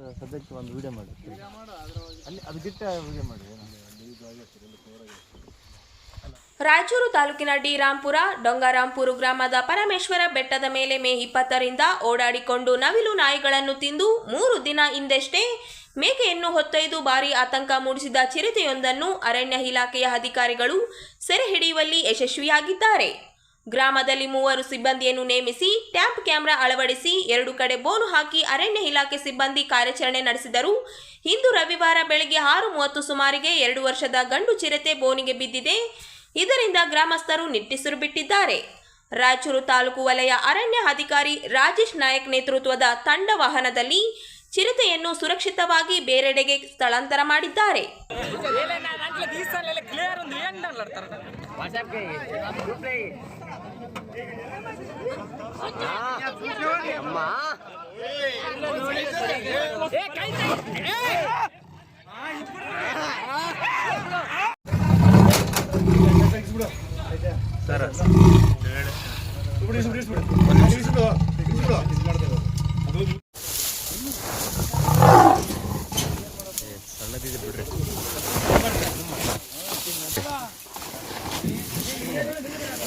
ಸದ್ಯಕ್ಕೆ ಒಂದು ವಿಡಿಯೋ ಮಾಡಿ. ಅಲ್ಲಿ ಅದು ಗಿಟ್ಟ ವಿಡಿಯೋ ಮಾಡಿ ರಾಯಚೂರು ತಾಲೂಕಿನ ಡಿ ರಾಂಪುರ ಡೊಂಗರಾಂಪುರ ಗ್ರಾಮದ ಪರಮೇಶ್ವರ ಬೆಟ್ಟದ ಮೇಲೆ ಮೇ ಇಪ್ಪತ್ತರಿಂದ ಓಡಾಡಿಕೊಂಡು ನವಿಲು ನಾಯಿಗಳನ್ನು ತಿಂದು ಮೂರು ದಿನ ಹಿಂದೆಷ್ಟೇ ಮೇಕೆಯನ್ನು ಹೊತ್ತೊಯ್ದು ಬಾರಿ ಆತಂಕ ಮೂಡಿಸಿದ ಚಿರತೆಯೊಂದನ್ನು ಅರಣ್ಯ ಇಲಾಖೆಯ ಅಧಿಕಾರಿಗಳು ಸೆರೆ ಹಿಡಿಯುವಲ್ಲಿ ಯಶಸ್ವಿಯಾಗಿದ್ದಾರೆ. ಗ್ರಾಮದಲ್ಲಿ ಮೂವರು ಸಿಬ್ಬಂದಿಯನ್ನು ನೇಮಿಸಿ ಟ್ಯಾಂಪ್ ಕ್ಯಾಮೆರಾ ಅಳವಡಿಸಿ ಎರಡು ಕಡೆ ಬೋನು ಹಾಕಿ ಅರಣ್ಯ ಇಲಾಖೆ ಸಿಬ್ಬಂದಿ ಕಾರ್ಯಾಚರಣೆ ನಡೆಸಿದರು ಇಂದು ರವಿವಾರ ಬೆಳಗ್ಗೆ ಆರು ಮೂವತ್ತು ಸುಮಾರಿಗೆ ಎರಡು ವರ್ಷದ ಗಂಡು ಚಿರತೆ ಬೋನಿಗೆ ಬಿದ್ದಿದೆ ಇದರಿಂದ ಗ್ರಾಮಸ್ಥರು ನಿಟ್ಟುಸಿರು ಬಿಟ್ಟಿದ್ದಾರೆ ರಾಯಚೂರು ತಾಲೂಕು ವಲಯ ಅರಣ್ಯ ಅಧಿಕಾರಿ ರಾಜೇಶ್ ನಾಯಕ್ ನೇತೃತ್ವದ ತಂಡ ವಾಹನದಲ್ಲಿ ಚಿರತೆಯನ್ನು ಸುರಕ್ಷಿತವಾಗಿ ಬೇರೆಡೆಗೆ ಸ್ಥಳಾಂತರ ಮಾಡಿದ್ದಾರೆ ಒಂದು ಏನು ಡಾಲರ್ ಅಮ್ಮ. ಏ ಕೈ ಸರ್. ಸಣ್ಣದಿದೆ ಬಿಡ್ರಿ.